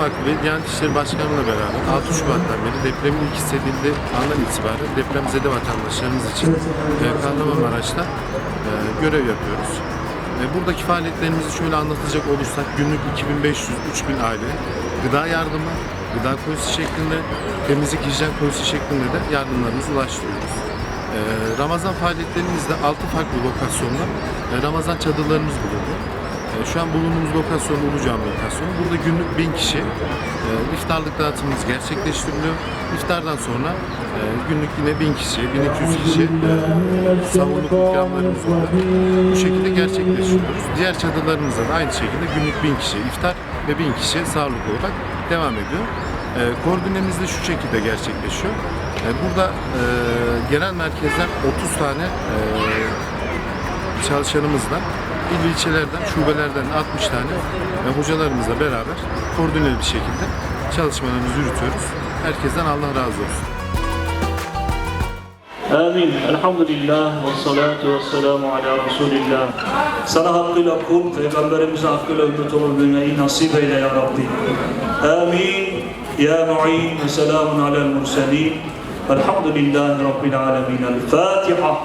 ve Diyanet İşleri Başkanı'yla beraber 6 Şubat'tan beri depremin ilk hissedildiği andan itibaren depremzede vatandaşlarımız için e, Kahramanmaraş'ta e, görev yapıyoruz. E, buradaki faaliyetlerimizi şöyle anlatacak olursak günlük 2500-3000 aile gıda yardımı, gıda kolisi şeklinde, temizlik hijyen kolisi şeklinde de yardımlarımızı ulaştırıyoruz. E, Ramazan faaliyetlerimizde 6 farklı lokasyonda e, Ramazan çadırlarımız bulundu. E, Şu an bulunduğumuz lokasyon Ulucan lokasyonu. Burada günlük 1000 kişi e, iftarlık dağıtımımız gerçekleştiriliyor. İftardan sonra e, günlük yine 1000 kişi, 1200 kişi e, savunluk ikramlarımız. Bu şekilde gerçekleştiriyoruz. Diğer çadırlarımızda da aynı şekilde günlük 1000 kişi iftar ve 1000 kişi sağlık olarak devam ediyor. E, koordinemiz de şu şekilde gerçekleşiyor. E, burada e, genel merkezden 30 tane e, çalışanımızla il ilçelerden, şubelerden 60 tane ve hocalarımızla beraber koordineli bir şekilde çalışmalarımızı yürütüyoruz. Herkesten Allah razı olsun. Amin. Elhamdülillah ve salatu ve selamu ala Resulillah. Sana hakkıyla kul, Peygamberimize hakkıyla ümmet olabilmeyi nasip eyle ya Rabbi. Amin. Ya mu'in ve selamun alel murselin. Velhamdülillahi Rabbil alemin. El Fatiha.